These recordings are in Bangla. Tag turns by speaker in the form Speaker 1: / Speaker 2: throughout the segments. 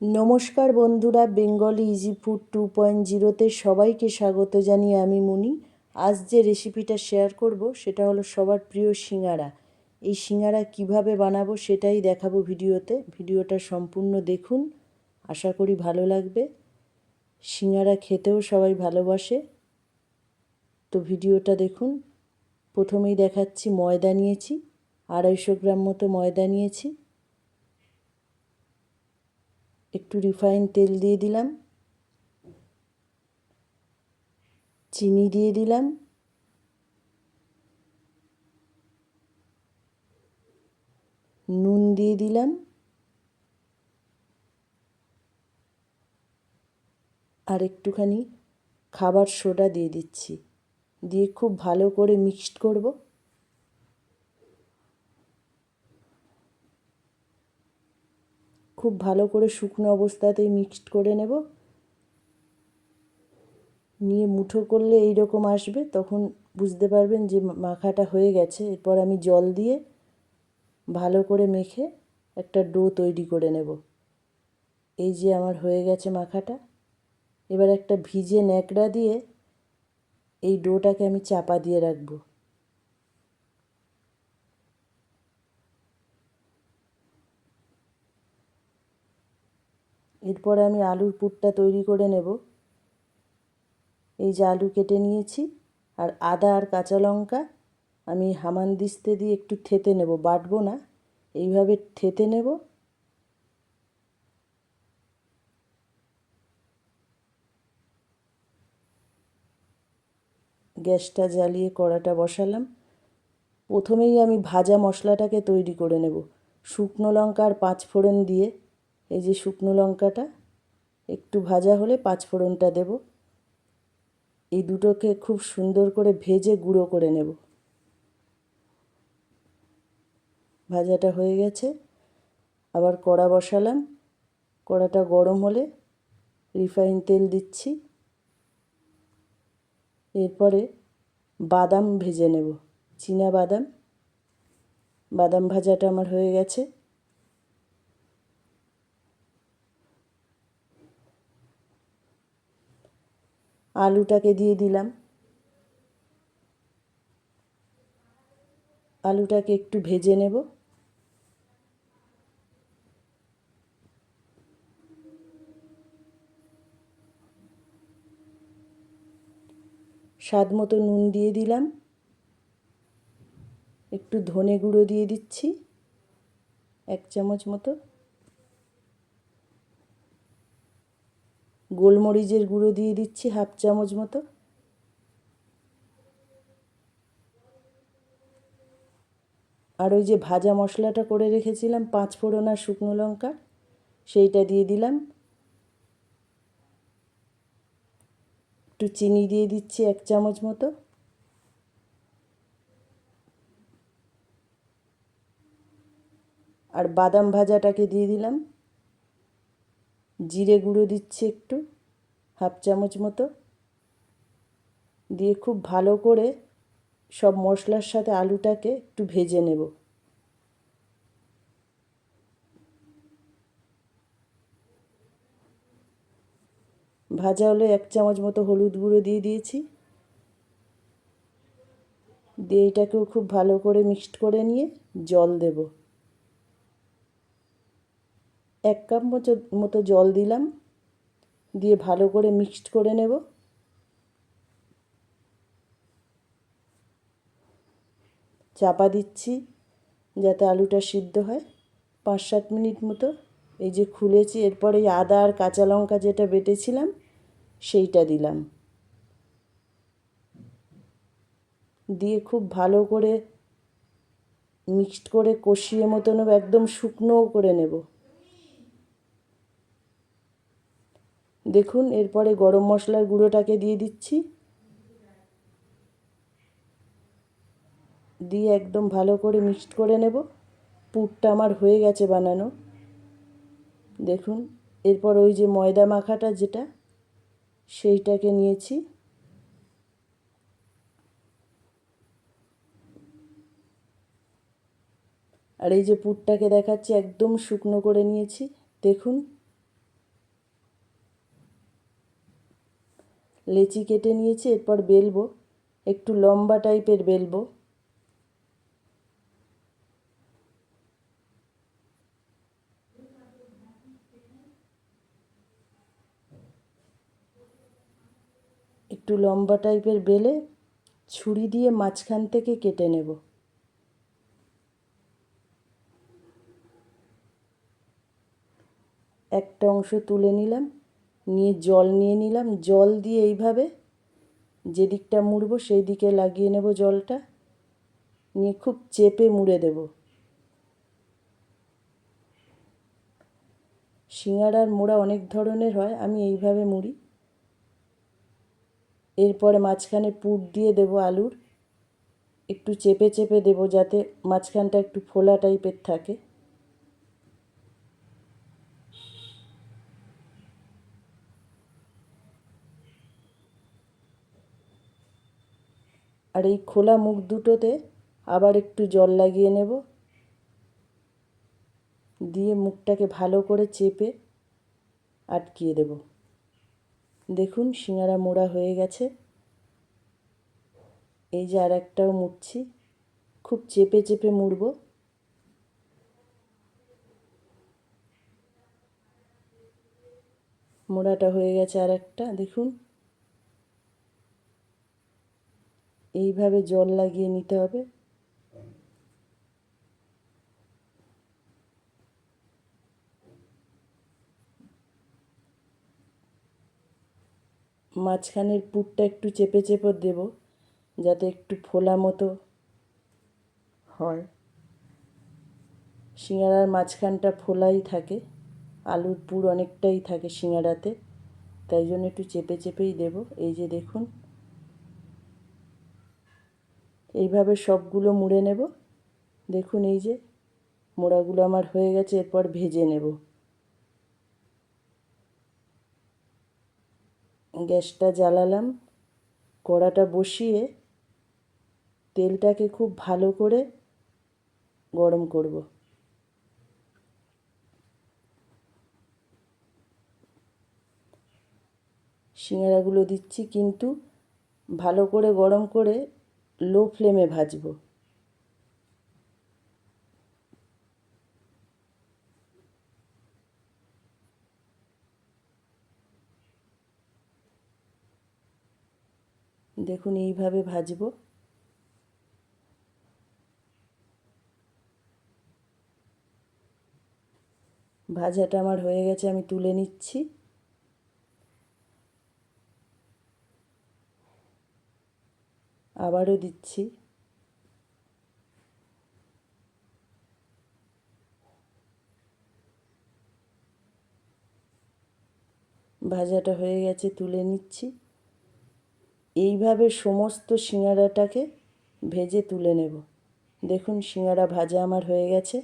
Speaker 1: নমস্কার বন্ধুরা, Bengali easy food two point জিরোতে সবাইকে স্বাগত জানিয়ে আমি মুনি। আজ যে রেসিপিটা শেয়ার করব, সেটা হলো সবার প্রিয় সিঙ্গারা। এই সিঙ্গারা কীভাবে বানাবো সেটাই দেখাবো ভিডিওতে। ভিডিওটা সম্পূর্ণ দেখুন, আশা করি ভালো লাগবে। সিঙ্গারা খেতেও সবাই ভালোবাসে। তো ভিডিওটা দেখুন, প্রথমেই দেখাচ্ছি ময়দা নিয়েছি, আড়াইশো গ্রাম মতো ময়দা নিয়েছি। একটু রিফাইন তেল দিয়ে দিলাম। চিনি দিয়ে দিলাম। নুন দিয়ে দিলাম। আর একটুখানি খাবার সোডা দিয়ে দিচ্ছি। দিয়ে খুব ভালো করে মিক্সড করব। খুব ভালো করে শুকনো অবস্থাতেই মিক্সড করে নেব। নিয়ে মুঠো করলে এই রকম আসবে, তখন বুঝতে পারবেন যে মাখাটা হয়ে গেছে। এরপর আমি জল দিয়ে ভালো করে মেখে একটা ডো তৈরি করে নেব। এই যে আমার হয়ে গেছে মাখাটা। এবার একটা ভিজে ন্যাকড়া দিয়ে এই ডোটাকে আমি চাপা দিয়ে রাখব। এরপর আমি আলুর পুরটা তৈরি করে নেব। এই যে আলু কেটে নিয়েছি, আর আদা আর কাঁচা লঙ্কা আমি হামান দিস্তে দিয়ে একটু থেতে নেব, বাটবো না। এইভাবে থেতে নেব। গ্যাসটা জ্বালিয়ে কড়াটা বসালাম। প্রথমেই আমি ভাজা মশলাটাকে তৈরি করে নেব। শুকনো লঙ্কা আর পাঁচফোড়ন দিয়ে এই যে শুকনো লঙ্কাটা, একটু ভাজা হলে পাঁচ ফোড়নটা দেব। এই দুটোকে খুব সুন্দর করে ভেজে গুঁড়ো করে নেব। ভাজাটা হয়ে গেছে। আবার কড়া বসালাম। কড়াটা গরম হলে রিফাইন তেল দিচ্ছি। এরপরে বাদাম ভেজে নেব। চীনা বাদাম। বাদাম ভাজাটা আমার হয়ে গেছে। আলুটাকে দিয়ে দিলাম। আলুটাকে একটু ভেজে নেব। স্বাদ মতো নুন দিয়ে দিলাম। একটু ধনে গুঁড়ো দিয়ে দিচ্ছি, এক চামচ মতো। গোলমরিচের গুঁড়ো দিয়ে দিচ্ছি হাফ চামচ মতো। আর ওই যে ভাজা মশলাটা করে রেখেছিলাম, পাঁচ ফোড়ন আর শুকনো লঙ্কা, সেইটা দিয়ে দিলাম। একটু চিনি দিয়ে দিচ্ছি এক চামচ মতো। আর বাদাম ভাজাটাকে দিয়ে দিলাম। জিরে গুঁড়ো দিচ্ছি একটু, হাফ চামচ মতো। দিয়ে খুব ভালো করে সব মশলার সাথে আলুটাকে একটু ভেজে নেব। ভাজা হলে এক চামচ মতো হলুদ গুঁড়ো দিয়ে দিয়েছি। দিয়ে এটাকেও খুব ভালো করে মিক্সড করে নিয়ে জল দেবো। এক কাপ মতো মতো জল দিলাম, দিয়ে ভালো করে মিক্সড করে নেব। চাপা দিচ্ছি যাতে আলুটা সিদ্ধ হয়। পাঁচ সাত মিনিট মতো এই যে খুলেছি, এরপরে এই আদা আর কাঁচা লঙ্কা যেটা বেটেছিলাম, সেইটা দিলাম। দিয়ে খুব ভালো করে মিক্সড করে কষিয়ে মতো নেব একদম শুকনোও করে নেব। দেখুন, এরপরে গরম মশলার গুঁড়োটাকে দিয়ে দিচ্ছি। দিয়ে একদম ভালো করে মিক্সড করে নেব। পুরটা আমার হয়ে গেছে বানানো। দেখুন, এরপর ওই যে ময়দা মাখাটা যেটা, সেইটাকে নিয়েছি। আর এই যে পুরটাকে দেখাচ্ছি, একদম শুকনো করে নিয়েছি। দেখুন লেচি কেটে নিয়েছি, এরপর বেলবো। একটু লম্বা টাইপের বেলবো। একটু লম্বা টাইপের বেলে ছুরি দিয়ে মাঝখান থেকে কেটে নেব। একটা অংশ তুলে নিলাম। নিয়ে জল নিয়ে নিলাম। জল দিয়ে এইভাবে যে দিকটা মুড়বো সেই দিকে লাগিয়ে নেব জলটা। নিয়ে খুব চেপে মুড়ে দেব। সিঙ্গারার মোড়া অনেক ধরনের হয়, আমি এইভাবে মুড়ি। এরপরে মাঝখানে পুর দিয়ে দেব আলুর। একটু চেপে চেপে দেব যাতে মাঝখানটা একটু ফোলা টাইপের থাকে। আর এই খোলা মুখ দুটোতে আবার একটু জল লাগিয়ে নেব। দিয়ে মুখটাকে ভালো করে চেপে আটকিয়ে দেব। দেখুন, সিঙ্গারা মোড়া হয়ে গেছে। এই যে আর একটাও মুড়ছি। খুব চেপে চেপে মুড়ব। মোড়াটা হয়ে গেছে আর একটা দেখুন এইভাবে জল লাগিয়ে নিতে হবে। মাঝখানের পুরটা একটু চেপে চেপে দেব, যাতে একটু ফোলা মতো হয়। সিঙ্গারার মাঝখানটা ফোলাই থাকে, আলুর পুর অনেকটাই থাকে সিঙ্গারাতে, তাই জন্য একটু চেপে চেপেই দেব। এই যে দেখুন এইভাবে সবগুলো মুড়ে নেব। দেখুন এই যে, মোড়াগুলো আমার হয়ে গেছে, এরপর ভেজে নেব। গ্যাসটা জ্বালালাম, কড়াটা বসিয়ে তেলটাকে খুব ভালো করে গরম করব। সিঙ্গারাগুলো দিচ্ছি কিন্তু ভালো করে গরম করে লো ফ্লেমে ভাজবো। দেখুন এইভাবে ভাজবো। ভাজাটা আমার হয়ে গেছে আমি তুলে নিচ্ছি। আবারও দিচ্ছি। ভাজাটা হয়ে গেছে, তুলে নিচ্ছি। এইভাবে সমস্ত সিঙ্গারাটাকে ভেজে তুলে নেব। দেখুন, সিঙ্গারা ভাজা আমার হয়ে গেছে।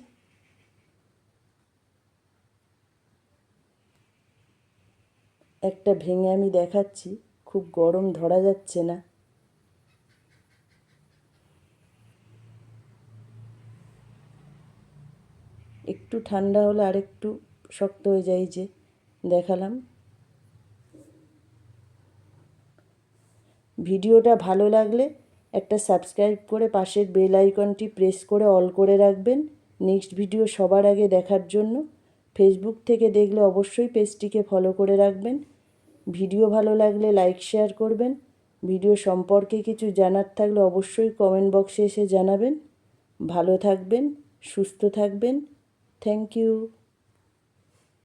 Speaker 1: একটা ভেঙে আমি দেখাচ্ছি, খুব গরম ধরা যাচ্ছে না। একটু ঠান্ডা হলে আরেকটু শক্ত হয়ে যায় যে, দেখালাম। ভিডিওটা ভালো লাগলে একটা সাবস্ক্রাইব করে পাশের বেল আইকনটি প্রেস করে অল করে রাখবেন। নেক্সট ভিডিও সবার আগে দেখার জন্য ফেসবুক থেকে দেখলে অবশ্যই পেজটিকে ফলো করে রাখবেন। ভিডিও ভালো লাগলে লাইক, শেয়ার করবেন। ভিডিও সম্পর্কে কিছু জানার থাকলে অবশ্যই কমেন্ট বক্সে এসে জানাবেন। ভালো থাকবেন, সুস্থ থাকবেন। Thank you